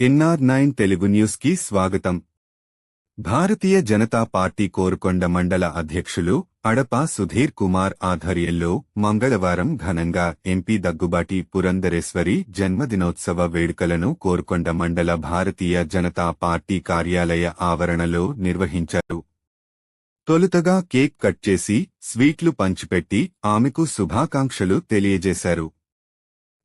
NR nine Telugu న్యూస్కి స్వాగతం. భారతీయ Janata party Korukonda మండల అధ్యక్షులు అడప సుధీర్ కుమార్ ఆధ్వర్యంలో మంగళవారం ఘనంగా ఎంపీ దగ్గుబాటి పురంధరేశ్వరి జన్మదినోత్సవ వేడుకలను కోరుకొండ మండల భారతీయ జనతా పార్టీ కార్యాలయ ఆవరణలో నిర్వహించారు. తొలుతగా కేక్ కట్ చేసి స్వీట్లు పంచిపెట్టి ఆమెకు శుభాకాంక్షలు తెలియజేశారు.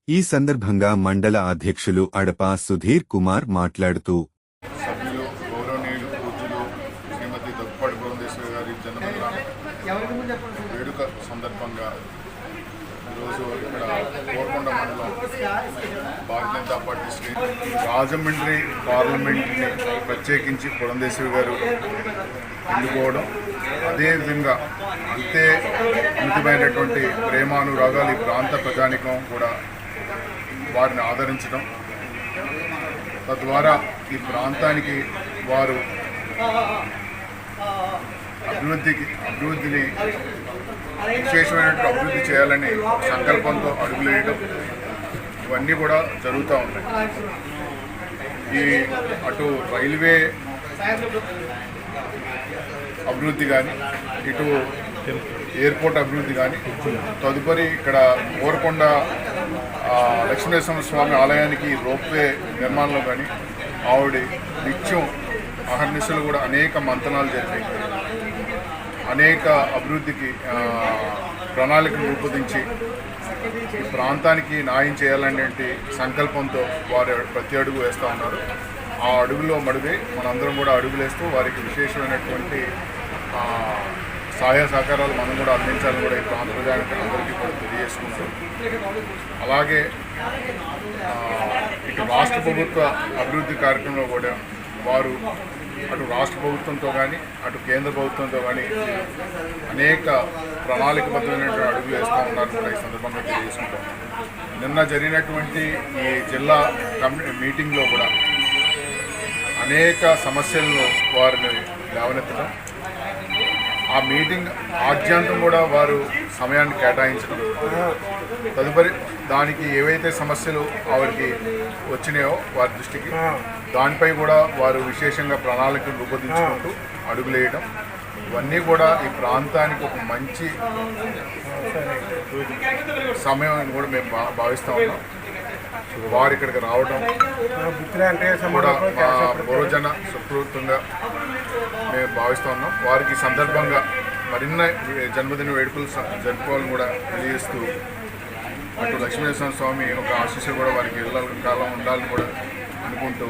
ఈ సందర్భంగా మండల అధ్యక్షులు అడప సుధీర్ కుమార్ మాట్లాడుతూ సభ్యులు గౌరవనీయులు పూజ్యులు శ్రీమతి దగ్గుపాటి పురంధేశ్వరి గారి జన్మదిన వేడుక సందర్భంగా ఈరోజు ఇక్కడ కోరుకొండ మండలం భారతీయ జనతా పార్టీ శ్రీ రాజమండ్రి పార్లమెంట్ని ప్రత్యేకించి పురంధేశ్వరి గారు ఎన్నుకోవడం అదేవిధంగా అంతే అమితమైనటువంటి ప్రేమానురాగాలు ఈ ప్రాంత ప్రజానికం కూడా వారిని ఆదరించడం తద్వారా ఈ ప్రాంతానికి వారు అభివృద్ధికి అభివృద్ధిని విశేషమైనటువంటి అభివృద్ధి చేయాలని సంకల్పంతో అడుగులేయడం ఇవన్నీ కూడా జరుగుతూ ఉన్నాయి. ఈ అటు రైల్వే అభివృద్ధి కానీ ఇటు ఎయిర్పోర్ట్ అభివృద్ధి కానీ తదుపరి ఇక్కడ కోరకొండ లక్ష్మీనరసింహ స్వామి ఆలయానికి రోప్వే నిర్మాణంలో కానీ ఆవిడ నిత్యం అహర్నిశలు కూడా అనేక మంతనాలు జరిపి అనేక అభివృద్ధికి ప్రణాళికను రూపొందించి ఈ ప్రాంతానికి న్యాయం చేయాలనేటి సంకల్పంతో వారు ప్రతి అడుగు వేస్తూ ఉన్నారు. ఆ అడుగులో మడుగే మనందరం కూడా అడుగులేస్తూ వారికి విశేషమైనటువంటి సహాయ సహకారాలు మనం కూడా అందించాలని కూడా ఈ ప్రాంత ప్రజానికి అందరికీ కూడా తెలియజేసుకుంటూ అలాగే ఇటు రాష్ట్ర ప్రభుత్వ అభివృద్ధి కార్యక్రమంలో కూడా వారు అటు రాష్ట్ర ప్రభుత్వంతో కానీ అటు కేంద్ర ప్రభుత్వంతో కానీ అనేక ప్రణాళికబద్ధమైనటువంటి అడుగులు వేస్తూ ఉన్నారు కూడా ఈ సందర్భంగా తెలియజేసుకుంటాం నిన్న జరిగినటువంటి ఈ జిల్లా కమిటీ మీటింగ్లో కూడా అనేక సమస్యలను వారిని లేవనెత్తడం ఆ మీటింగ్ ఆద్యంతం కూడా వారు సమయాన్ని కేటాయించడం. తదుపరి దానికి ఏవైతే సమస్యలు ఆవిడకి వచ్చినాయో వారి దృష్టికి దానిపై కూడా వారు విశేషంగా ప్రణాళికలు రూపొందించుకుంటూ అడుగులేయడం ఇవన్నీ కూడా ఈ ప్రాంతానికి ఒక మంచి సమయం అని కూడా మేము భా భావిస్తూ ఉన్నాం. వారు ఇక్కడికి రావడం కూడా మా పూర్వజన సుకృతంగా మేము భావిస్తూ ఉన్నాం. వారికి సందర్భంగా మరిన్న జన్మదిన వేడుకలు జరుపుకోవాలని కూడా తెలియజేస్తూ అటు లక్ష్మీనరసింహ స్వామి ఒక ఆశీస్సు కూడా వారికి ఇళ్ళ కాలం ఉండాలని కూడా అనుకుంటూ